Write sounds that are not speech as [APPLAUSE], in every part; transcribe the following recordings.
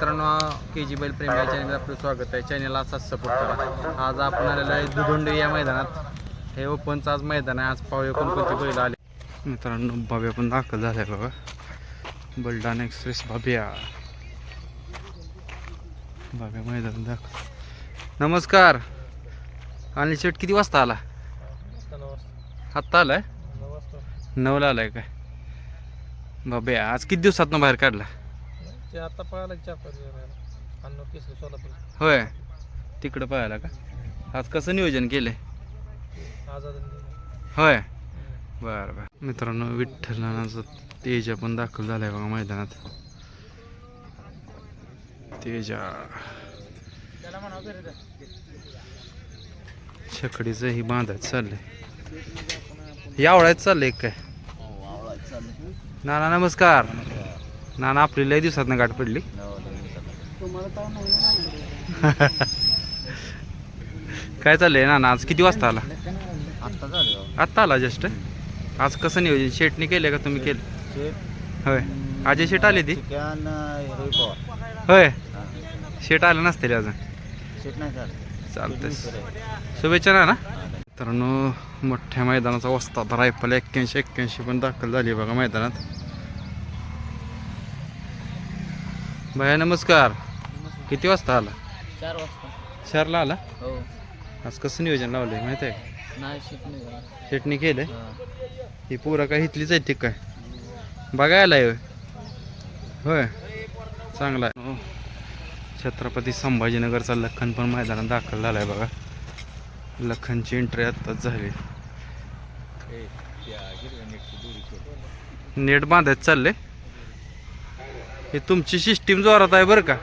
मित्रांनो के जी बैल प्रेम या चॅनलला आपलं स्वागत आहे. चॅनलला असाच सपोर्ट करा. आज आपण आलेलो आहे दुधोंडे या मैदानात हे ओपनचं आज मैदान आहे. आज पाहूया कोणकोणती बैल आले. मित्रांनो भाव्या पण दाखल झाल्या बघा. बलडान एक्सप्रेस भाभ्या भाभ्या मैदान दाखल. नमस्कार. आणि शेट किती वाजता आला? आत्ता आलाय? नऊला आलाय काय? बाबे आज किती दिवसातनं बाहेर काढला? ते आता पळायला चार पाच वेळा केसरी सोलापूर होय. तिकडं पाहायला का? आज कसं नियोजन केलंय? आझाद होय. बरं बरं. मित्रांनो विठ्ठलानाचा तेजा पण दाखल झालाय बघा मैदानात. तेजा. छकडीचं ही बांधायचं चाललंय. यावळायचं चाललंय काय? नाना नमस्कार. नाना आपली लय दिवसात गाठ पडली. [LAUGHS] काय चाललंय नाना आज किती वाजता आला? आत्ता झालं आत्ता आला जस्ट? आज कसं नियोजन? शेटने केलं का तुम्ही केलं? होय. अजय शेट आले ती? होय. शेट आलं नसतील अजून. शेट नाही झालं. चालतंय. शुभेच्छा ना ना? मित्रांनो मोठ्या मैदानाचा वस्ताद रायफल एक्क्याऐंशी एक्क्याऐंशी पण दाखल झाली बघा मैदानात. भया नमस्कार. किती वाजता आला? चार वाजता. चारला आला? हो. आज कसं नियोजन लावलंय माहिती आहे नाही झालं. शेटने केलंय. ही. पोरं काय इथलीच आहे ती काय? बघायला आहे होय. होय. चांगला आहे. हो. छत्रपती संभाजीनगरचा लखन पण मैदानात दाखल झालाय बघा. लखनची एंट्री आत्ताच झाली. नेट बांधायचं चाललंय. हे तुमची सिस्टीम जोरात आहे बरं का.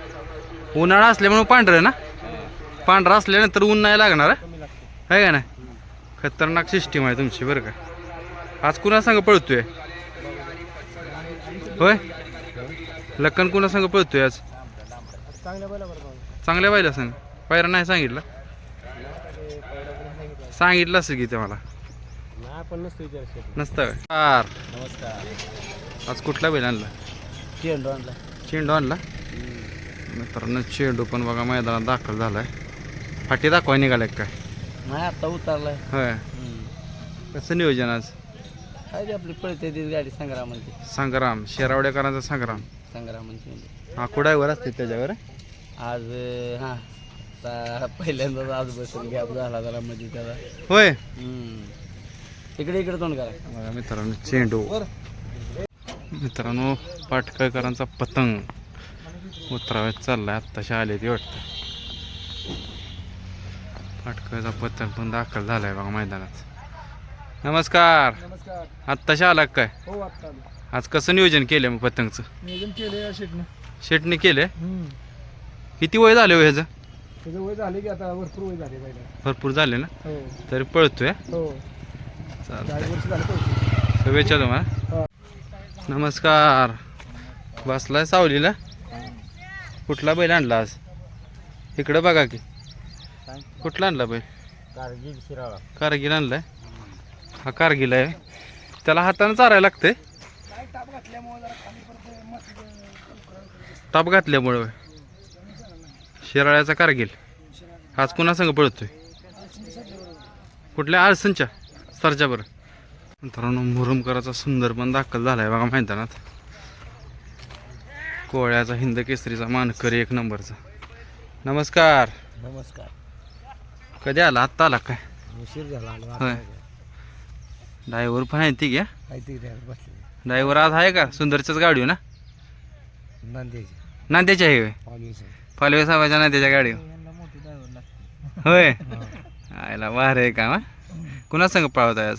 उन्हाळा असल्यामुळे पांढरं ना? पांढरा असल्यानंतर ऊन नाही लागणार? आहे का नाही? खतरनाक सिस्टीम आहे तुमची बरं का. आज कुणा संग पळतोय? होय? लखन कुणा संग पळतोय आज? चांगल्या बायला सांग. पायरा नाही सांगितलं? सांगितलं असेल की ते मला. नसतो काय नमस्कार. आज कुठला बैल आणला? चेंडू आणला. चेंडू आणला? मित्रांनो चेंडू पण बघा मैदानात दाखल झालाय. फाटी दाखवाय निघालाय काय? नाही आता उतरलाय. होय. कसं नियोजन आज? काय ते आपली पळते ती गाडी संग्रामांची संग्राम शेरावड्याकरांचा संग्राम. संग्रामांची हा कुडायवर असते त्याच्यावर? आज हां पहिल्यांदाच आज बसून गॅप झाला जरा मध्ये त्याला होय. इकडे इकडे तोंड करा. बघा मित्रांनो चेंडू. मित्रांनो पाटकळकरांचा पतंग उतराव्यात चाललाय. आत्ताशा आले ती वाटतं. पाटकळचा पतंग पण दाखल झालाय बघा मैदानात. नमस्कार. आत्ताशा आला काय? हो आज कसं नियोजन केलं मग पतंगचं? नियोजन केले या शेटनं. शेटने केलंय? हम्म. किती वय झाले हो ह्याचं? त्याचं वय झाले की आता भरपूर वय झाले पहिला भरपूर झाले ना? हो. तरी पळतोय. हो. चालतंय. शुभेच्छा तुम्हाला नमस्कार. बसलाय सावलीला? कुठला बैल आणला आज? इकडं बघा की. कुठला आणला बैल? कारगिल शिराळा कारगिल आणलाय. हा कारगिल आहे. त्याला हातानं चारायला लागते टाप घातल्यामुळं शिराळ्याचा कारगिल. आज कुणा संग पळतोय? कुठल्या अडचणच्या सरच्या बरं. मित्रांनो मुरुमकराचा सुंदर पण दाखल झालाय बघा मैदानात. कोळ्याचा हिंद केसरीचा मानकरी एक नंबरचा. नमस्कार. नमस्कार. कधी आला? आत्ता आला काय? उशीर झाला आलो. होय. ड्रायव्हर पण आहे ती घ्या बसले ड्रायव्हर आज आहे का? सुंदरच्याच गाडी ना? नांद्याची नांद्याची आहे होय. पालवे साहेबाच्या नांद्याच्या गाडी होय. आयला वार आहे का कुणा संग पळवत आहे आज?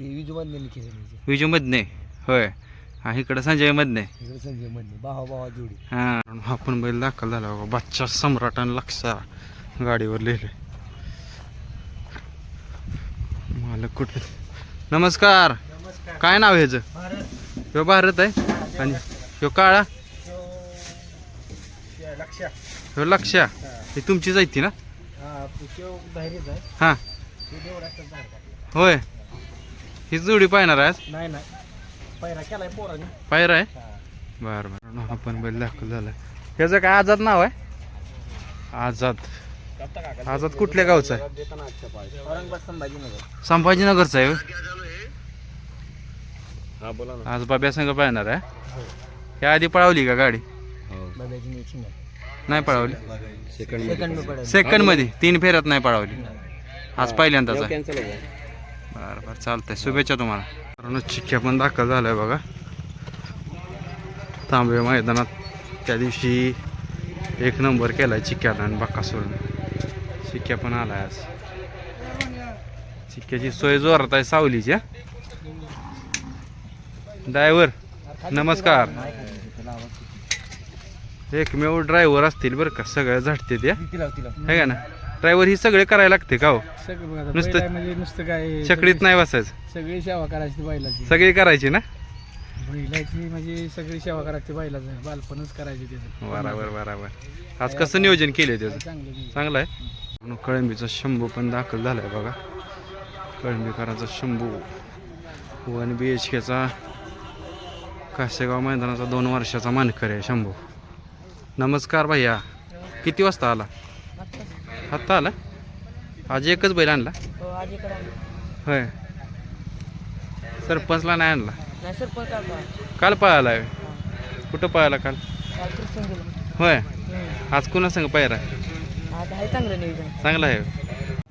ती विजू मधने केली म्हणजे. विजू मधने होय. हा इकडं संजय मधने इकडे संजय मधने भावा भावा जोडी. हा. हा पण बैल दाखल झाला बाबा. बच्चा सम्राट आणि लक्षा गाडीवर लिहिले. मालक कुठे? नमस्कार. काय नाव ह्याचं? ह्यो भारत आहे? आणि ह्यो काळा? लक्ष ह्यो लक्षा ही. तुमचीच आहे ती ना? हा हां. होय. ही जोडी पाहणार आहे आज नाही नाही. पहिला केलाय पोराने. पायरा आहे? हा. बरं बरं. हा पण बैल दाखल झालाय. ह्याचं काय आझाद नाव आहे? आझाद. आझाद कुठल्या गावचं आहे? औरंगाबाद संभाजीनगर संभाजीनगरचं आहे होय? हा बोला ना. आज बाब्या संघ पळणार आहे. ह्या आधी पळवली का गाडी? मिळची नाही पळवली. सेकंड सेकंड पडेल सेकंडमध्ये तीन फेऱ्यात नाही पळवली. आज पहिल्यांदाच आहे. कॅन्सल आहे बरं बरं चालतंय. शुभेच्छा तुम्हाला. कारण चिक्क्या पण दाखल झालाय बघा. तांबे मैदानात त्या दिवशी एक नंबर केलाय चिक्क्याला आणि बक्का चिक्क्या पण आलाय आज. चिक्क्याची सोय जोरात आहे सावलीची ड्रायव्हर नमस्कार. एकमेव ड्रायव्हर असतील बरं का सगळ्या झटते त्या है का ना? ड्रायव्हर ही सगळे करायला लागते का हो? नुसतं- नुसतं म्हणजे नुसतं काय चकडीत नाही बसायचं. सगळी सेवा करायची बैलाची. सगळी करायची ना? बैलाची म्हणजे सगळी सेवा करायची बैलाचं बालपणच करायची त्याचं. बराबर बराबर. आज कसं नियोजन केलंय त्याचं? चांगलं. चांगलं आहे? म्हणून कळंबीचा शंभू पण दाखल झालाय बघा. कळंबीकरांचा शंभू. वन बी एच केचा कासेगाव मैदानाचा दोन वर्षाचा मानकर आहे शंभू. नमस्कार भैया. किती वाजता आला? आत्ता आला? आज एकच बैल आणला? होय. सरपंचला नाही आणला? काल पळाला आहे. कुठं पळाला काल? होय. आज कुणा संग पायरा? चांगलं नियोजन. चांगला आहे.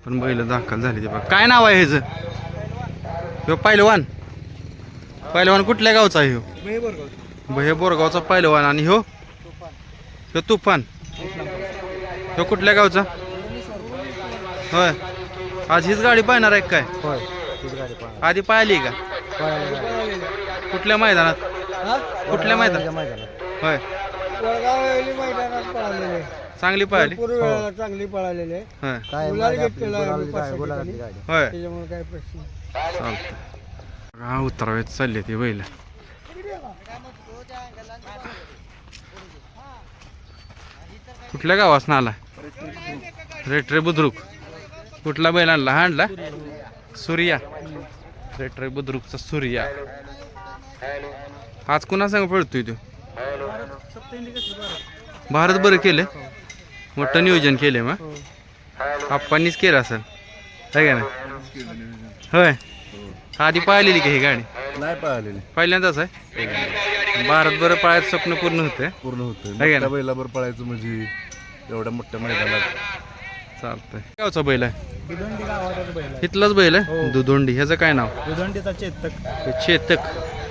पण बैल दाखल झाली ते बघ. काय नाव आहे ह्याचं? ह्यो पहिलवान पहिलवान कुठल्या गावचा आहे ह्यो? हे बोरगावचा पहिलवान आणि ह्यो? ह्यो तुफान. ह्यो कुठल्या गावचा? होय. आज हीच गाडी पाहणार आहे काय? होय तीच गाडी पळा आधी पाहिली का? कुठल्या मैदानात? कुठल्या मैदानात? मैदानात. होय. मैदानात पळालेले. चांगली पाहिली पूर्व वेळाला चांगली पळालेले. होय. काय गुलाल गाडी घेतलेला आपली, आहे गुलाल पाच-सहा गाडी, गुलाल ठिकाणी. गाडी. होय. त्याच्यामुळे काय प्रश्न चालतं हा उतरावेत चालले ते बैल. कुठल्या गावास आला रेट्रे बुद्रुक. कुठला बैल आणला? हा आणला? सूर्या. रेट्रे बुद्रुकचा सूर्या. आज कुणा सांग पळतोय तो? भारत बरं केलं? मोठं नियोजन केलंय मग? आप्पांनीच केलं असेल. आहे का ना होय. आधी पाहिलेली का ही गाडी? नाही पळालेले पहिल्यांदाच आहे? भारत बरं पळायचं स्वप्न पूर्ण होतंय. पूर्ण होतं? बैलावर पळायचं म्हणजे एवढ्या मोठ्या मैदानात चालतंय. गावचा बैल आहे? दुधंडी गावातच बैल आहे. इथलाच बैल आहे? दुधोंडी ह्याचं काय नाव? दुधंडीचा चेतक. हे चेतक.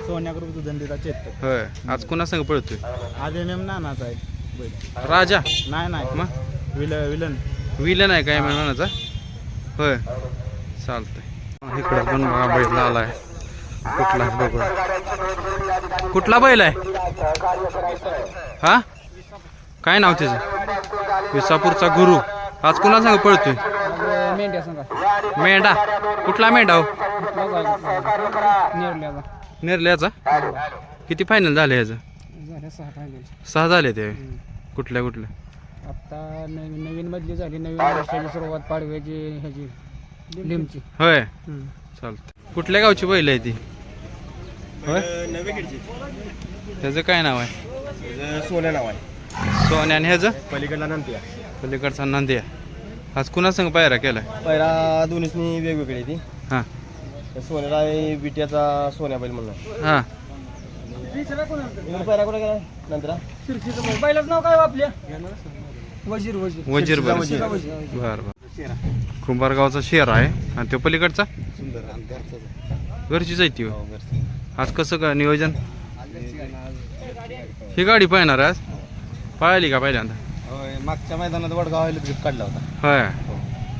सोन्या ग्रुप दुधंडीचा चेतक. होय. आज कुणा संग पळतोय? आज एम एम नानाचा आहे बैल. राजा? नाही नाही. मग विल विलन. विलन आहे काय म्हणाचा होय. चालतंय. इकडं पण बघा बैल आलाय. कुठला आहे बघू. कुठला बैल आहे? हा? काय नाव त्याचं? विसापूरचा गुरु. आज कुणा सांग? पळतोय. मेंढ्या सांगा. मेंढा. कुठला मेंढा हो? नेरल्याचा. निर्ल्याचा? किती फायनल झाले ह्याचं? झाल्या सहा फायनल सहा झाले ते? कुठल्या कुठल्या? आता नवीन नवीन मधली झाली. नवीन वर्षाची सुरुवात पाडव्याची ह्याची. लिमची. होय. चालतं कुठल्या गावची बैल आहे ती? होय? त्याचं काय नाव आहे? सोन्या नाव आहे. सोन्या आणि ह्याचं? पलीकडला नंतर पलीकडचा नंदिया आज कुणा संग पायरा केलाय? पहिला दोन्हीसनी वेगवेगळी ती. हां. सोन्याला आहे बिट्याचा सोन्या बैल म्हणून. हां. पहिला कुठे गेला नंतर पहिलंच नाव काय हो आपल्या? वजीर वजीर. वजीर बर वजीर. बर बर. कुंभारगावचा शेर आहे. आणि तो पलीकडचा? सुंदर घरचीच आहे. ती होय. आज कसं का नियोजन? ही गाडी पाहणार आज? पाहिली का पहिल्यांदा? मागच्या मैदानात वडगाव ट्रिप काढला होता. होय.